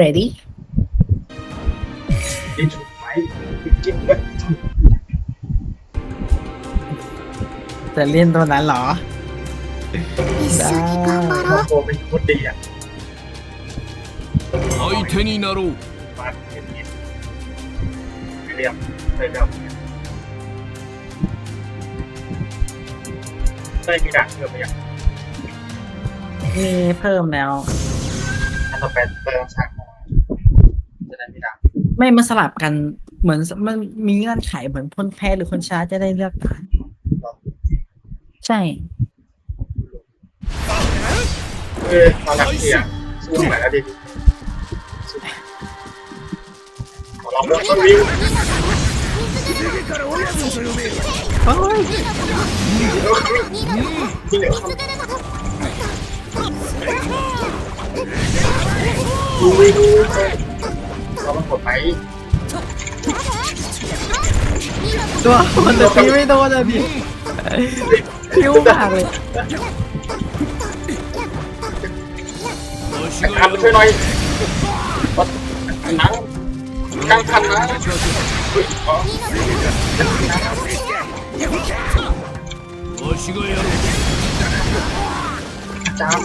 ready กินถูกไหมกินแบบ จะเล่นตัวนั้นเหรอ 一緒に頑張 โม ろう โกเป็นคนดีอ่ะ 相手になろう มาเห็นนิดไม่เรียมเลยเรียมได้มีด่านเพิ่มไหมยัง มีเพิ่มแล้ว ถ้าเราไปเติมฉาก ไม่มาสลับกันเหมือนมันมีเงื่อนไขเหมือนคนแพ้หรือคนชนะจะได้เลือกผ่านใช่ เออตอนหลังเสียงสู้ใหม่แล้วดิขอลองเริ่มต้นวิวโอ้ยที่เหลือดูวิว เขามากดไหตัวมันจะพีไม่โดนเลยพี่พิ้วมากเลยไอามช่วยหน่อยนังกลางคันนะจาม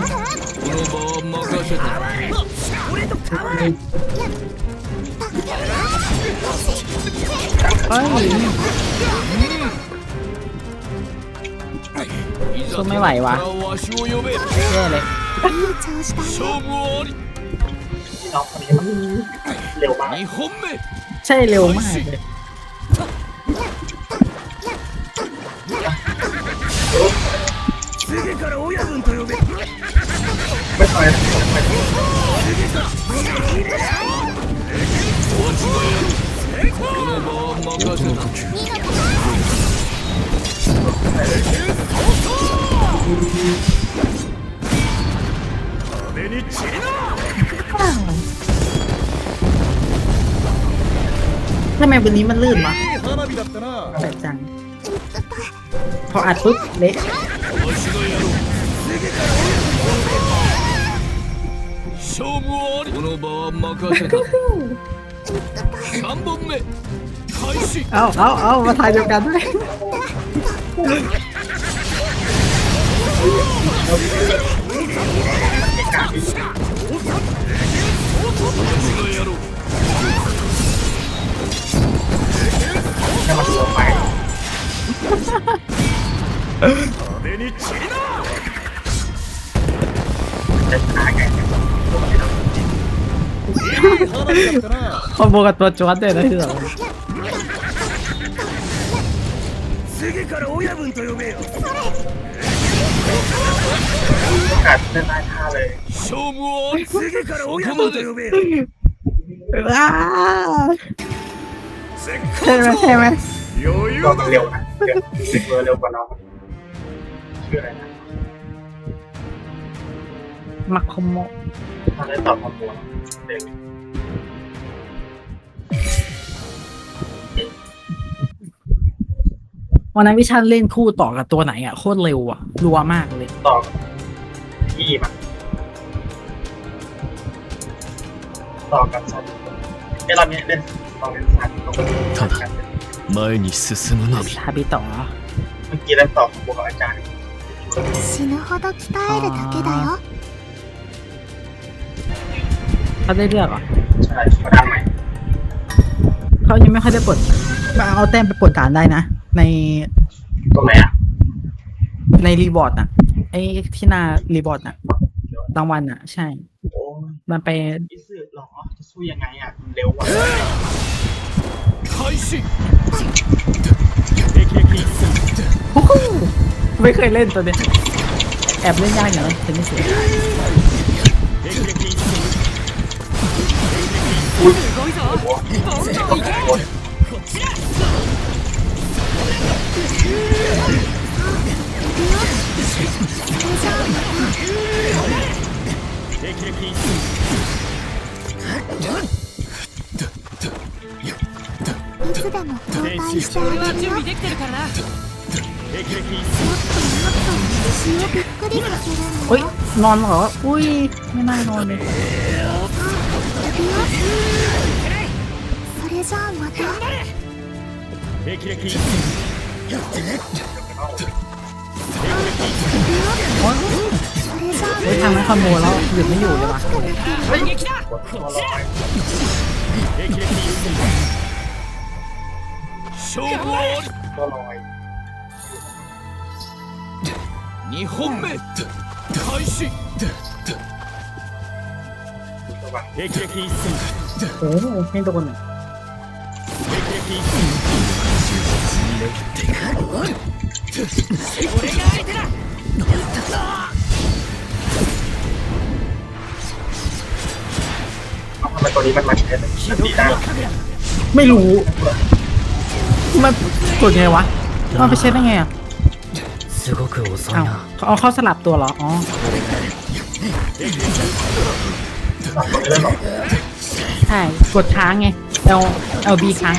เฮ้สู้ไม่ไหววะแย่เลยน้อเร็วมากใช่เร็วมากเลยไม่ตายไม่ตาย ทำไมวันนี้มันลื่นวะแปลกจัง พออัดปุ๊บเละ わしがやろう勝負ありこの場は任せた 3本目開始 เอาเอาเอามาทายเดียวกันด้วย わしがやろう ให้มันลง คอมโบกับตัวจวดด้วยนะที่สอง กัดเล่นได้ท่าเลย 勝負ありそこまで ว้าใช่ไหมใช่ไหม ก็มันเร็วนะเร็วเบอร์เร็วกว่าน้องชื่ออะไรนะ มักคอมโม ถ้าได้ตอบคำนวณเร็ว วันนั้นวิชันเล่นคู่ต่อกับตัวไหนอ่ะโคตรเร็วอ่ะรัวมากเลย ต่อที่มันต่อกับสัตว์ไอ้เราเนี้ยเล่นต่อเป็นสัตว์ต้องเป็นกัน 前に進むのみ ทาบิต่อ เมื่อกี้เล่นต่อของบวกอาจารย์ 死ぬほど鍛えるだけだよ เขาได้เลือกเหรอะใช่เขาดังไหมเขายังไม่ค่อยได้ปลดมาเอาแต้มไปปลดฐานได้นะ ในตรงไหนอะในรีบอร์ดอะไอ้ที่หนารีบอร์ดอะรางวัลอะ ใช่ โอ้ยมันไปอิสึหรอจะสู้ยังไงอะเร็วกว่า開始ไม่เคยเล่นตัวเนี้ยแอบเล่นยากอย่างนั้นเป็นไม่เสีย おいぞどんどだしてるからとおい、お、寝ないのね。それじゃあまた霹靂一それじゃあ เฮ้ยทางนั้นคอนโบแล้วหยุดไม่อยู่เลยวะ กดตัวล โอ้โหไม่โดนเอ็กตัวนี้มันมาแชร์ได้ไม่รู้ มันกดไงวะมันไปเช็ดได้ไงอะเเขาเอาเข้าสลับตัวเหรอ อ๋อ สั่งตัวนี้เลยเหรอ ใช่ กดค้างไง L L B ค้าง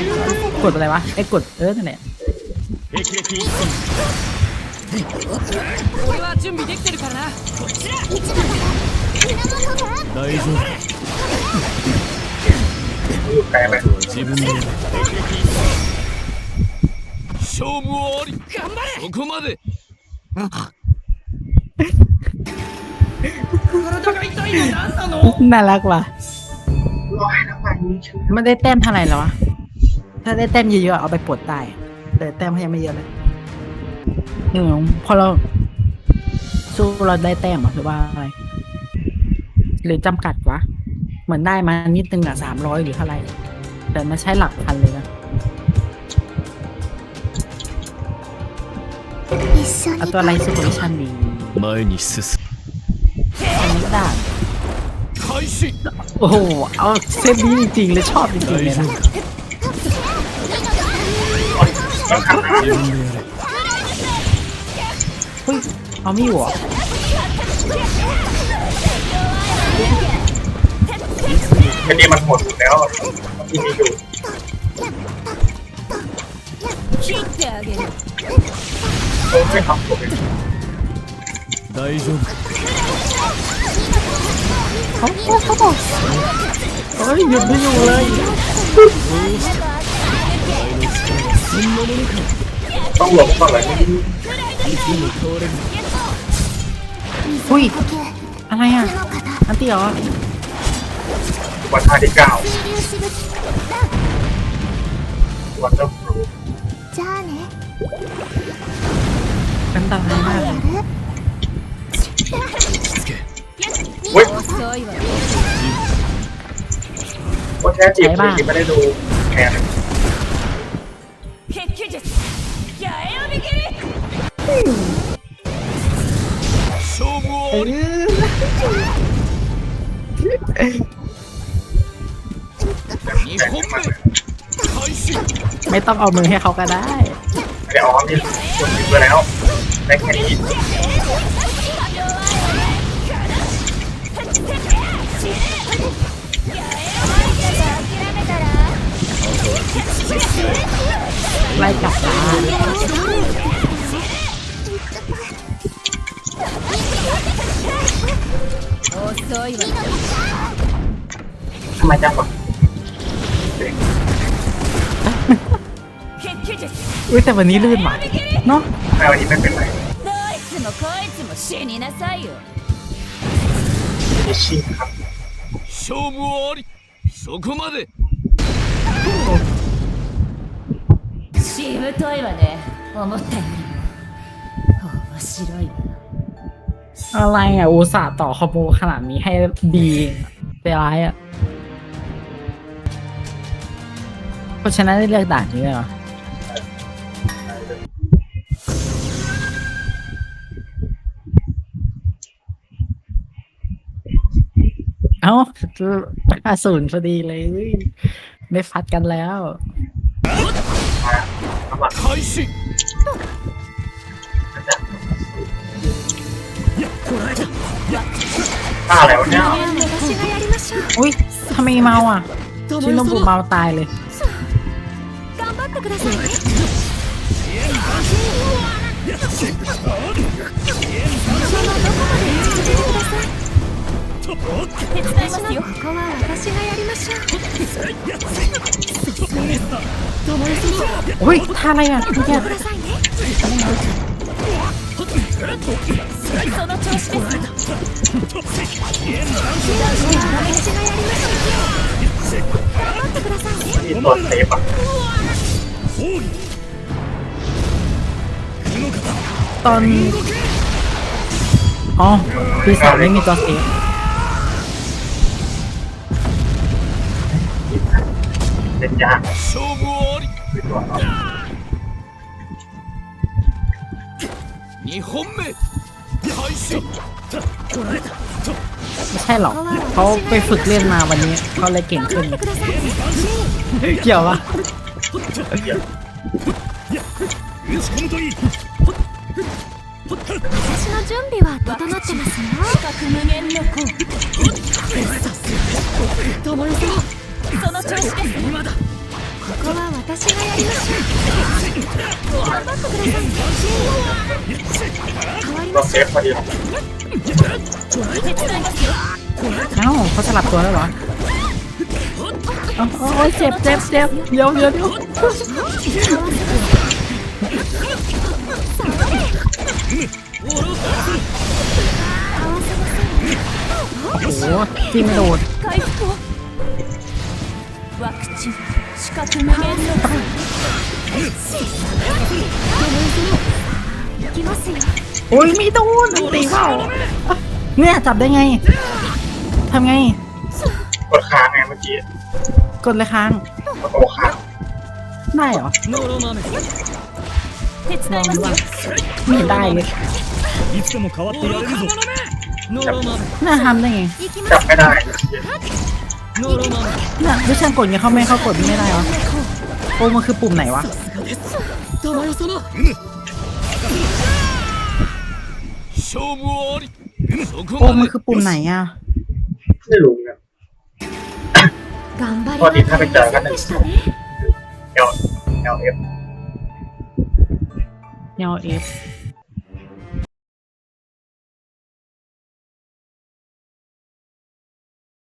กดอะไรวะไอ้กดเออนั่นแหละ 霹靂一戦俺は準備できてるからな大丈夫 อยู่ไกลไหม 自分でやる勝負あり頑張れそこまで体 น่ารักว่ะ ลอยน้ำมันชื่อ ไม่ได้แต้มเท่าไหร่หรอวะ ถ้าได้แต้มเยอะๆเอาไปปลดได้แต่แต้มเขายังไม่เยอะเลยอืมพอเราสู้เราได้แต้มเหรอหรือว่าอะไร หรือจำกัดวะ เหมือนได้มานิดนึงอะสามร้อยหรือเท่าไหร่ แต่มาใช้หลักพันเลยนะ 一緒 เอา に ตัวอะไรสู้กับมิชชั่นดี 前に進 โอ้โห เอาเซตนี้จริงๆเลยชอบจริงๆเลยนะ ต้องทำนะ 自分でやれ เฮ้ย เอาไม่อยู่เหรอ ไอ้นี่มันหมดอยู่แล้วที่มีอยู่ 切ってあげる โอ้ไม่ทำตัวเป็น 大丈夫 เขาอกเขาบอกเฮ้ยหยุดไม่อยู่เลยต้องหลบก่อนเลยหุยอะไรอะ อันตีเหรอวัาที่เก้า แค่จีบจีบไม่ได้ดูแขนไม่ต้องเอามือให้เขาก็ได้ไดี๋อ๋อนี่จบไปแล้วได้แค่นี้ ไล่กลับตา 遅いわよ ทำไมจังหวะ 血球術 อุ้ยแต่วันนี้ลื่นว่ะเนาะ แม่วันนี้ไม่เป็นไร どいつもこいつも死になさいよ มีชีพครับ 勝負ありそこまで しぶといわね思ったよりも面白いわ อะไรอ่ะอุตส่าห์ต่อคอมโบขนาดนี้ให้ดีใจร้ายอ่ะเพราะฉะนั้นได้เลือกด่านนี้เลยเหรอ เอ้าอาสูรพอดีเลย ได้ฟัดกันแล้ว มาน้ำหลัก 開始 ท่าอะไรวะเนี่ย 私がやりましょう อุ้ยทำไมเมาอ่ะ ชิโนบุเมาตายเลย 頑張ってくださいね 手伝いますよここは私がやりましょう โอ้ยท่าอะไรอ่ะเมื่อกี้ くださいねその調子です私がやりましょう頑張ってくださいね มีตัวเซฟอ่ะ ตอนอ๋อปีศาจไม่มีตัวเซฟ เล่นยาก 勝負あり คือตัวเรา 2本目開始 ไม่ใช่หรอกเขาไปฝึกเล่นมาวันนี้เขาเลยเก่งขึ้น 頑張ってくださいね เกี่ยวปะ 打ち込むといい私の準備は整ってますよ四角無限の弧その 調子ですここは私がやりましょう頑張ってくださいね変わり ตัว ま เซ す ฟพอดี 手伝いますよ เอ้าเขาสลับตัวแล้วเหรอเอ้าโอ้ยเจ็บเจ็บเจ็บเดี๋ยวเดี๋ยวเดี๋ยวโอ้โหที่ไม่โดน 回復をワクチン四角無限の弧いきますよ โอ้ยไม่โดนตีเปล่าอ่ะเนี่ยจับได้ไงทำไง กดค้างไงเมื่อกี้ กดเลยค้าง กดโอค้าง ได้เหรอ ノロマメ手伝いますよ ไม่เห็นได้เลย いつでも変わってやれるぞノロマメ น่าทำได้ไง いきま จับ す ไม่ได้ ノロマメ นี่ะดิฉันกดเงเขาไม่เขากดไม่ได้เหรอโอ้มันคือปุ่มไหนวะโอ้มันคือปุ่มไหนอะไม่รู้เนี่ยพอดีถ้าไปเจอกันหนึ่งเอลเอเอฟเอลเอฟ